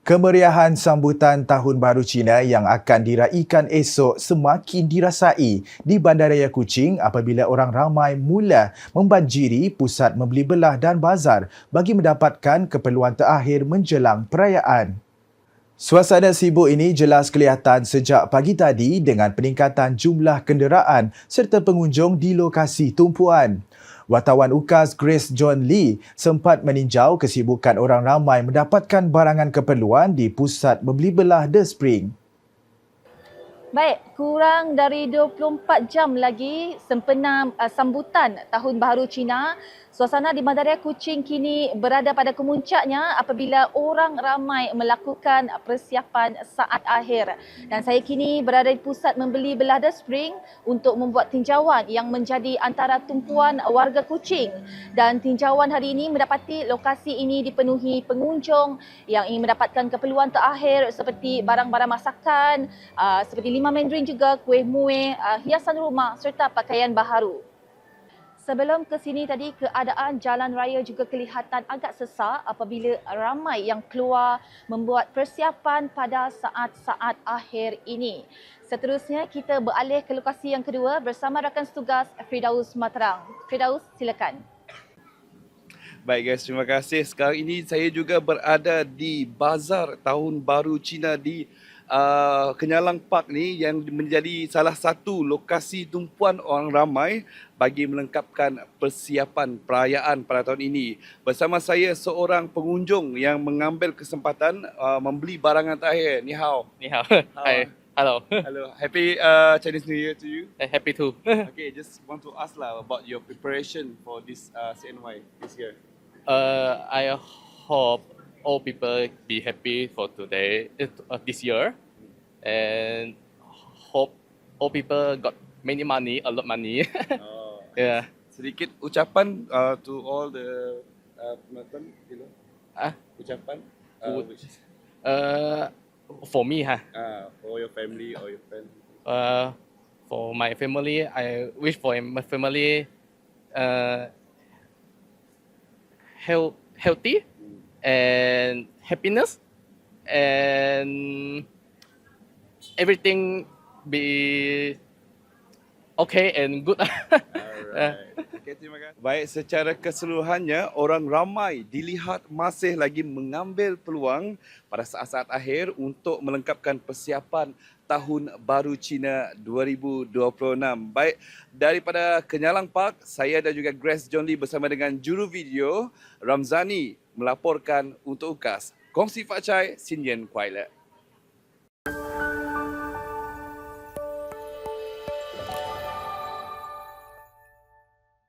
Kemeriahan sambutan Tahun Baru Cina yang akan diraikan esok semakin dirasai di Bandaraya Kuching apabila orang ramai mula membanjiri pusat membeli belah dan bazar bagi mendapatkan keperluan terakhir menjelang perayaan. Suasana sibuk ini jelas kelihatan sejak pagi tadi dengan peningkatan jumlah kenderaan serta pengunjung di lokasi tumpuan. Wartawan UKAS Grace John Lee sempat meninjau kesibukan orang ramai mendapatkan barangan keperluan di pusat membeli belah The Spring. Baik, kurang dari 24 jam lagi sempena uh, sambutan Tahun Baharu Cina. Suasana di Bandaraya Kuching kini berada pada kemuncaknya apabila orang ramai melakukan persiapan saat akhir. Dan saya kini berada di pusat membeli belah The Spring untuk membuat tinjauan yang menjadi antara tumpuan warga Kuching. Dan tinjauan hari ini mendapati lokasi ini dipenuhi pengunjung yang ingin mendapatkan keperluan terakhir seperti barang-barang masakan, uh, seperti lima mandarin juga, kuih muih, uh, hiasan rumah serta pakaian baharu. Sebelum ke sini tadi keadaan jalan raya juga kelihatan agak sesak apabila ramai yang keluar membuat persiapan pada saat-saat akhir ini. Seterusnya kita beralih ke lokasi yang kedua bersama rakan setugas Firdaus Materang. Firdaus silakan. Baik guys, terima kasih. Sekarang ini saya juga berada di Bazar Tahun Baru Cina di uh, Kenyalang Park ni yang menjadi salah satu lokasi tumpuan orang ramai bagi melengkapkan persiapan perayaan pada tahun ini. Bersama saya seorang pengunjung yang mengambil kesempatan uh, membeli barangan terakhir. Ni hao. 你好，Hi, hello, Hello. Happy uh, Chinese New Year to you. Eh, happy too. Okay, just want to ask lah about your preparation for this uh, CNY this year. uh, I hope all people be happy for today, uh, this year, and hope all people got many money, a lot money. Oh. yeah. sedikit ucapan uh, to all the uh, penonton gitu. Ah, Ucapan uh, which, uh, for me, huh? uh, for your family or your friend. Uh, for my family, I wish for my family, uh, health, healthy and happiness and everything be okay and good. Alright. Okay. Baik, secara keseluruhannya, orang ramai dilihat masih lagi mengambil peluang pada saat-saat akhir untuk melengkapkan persiapan Tahun Baru Cina 2026. Baik, daripada Kenyalang Park, saya dan juga Grace John Lee bersama dengan juru video Ramzani melaporkan untuk UKAS. Kongsi Fak Chai, Sin Yen Kuai Le.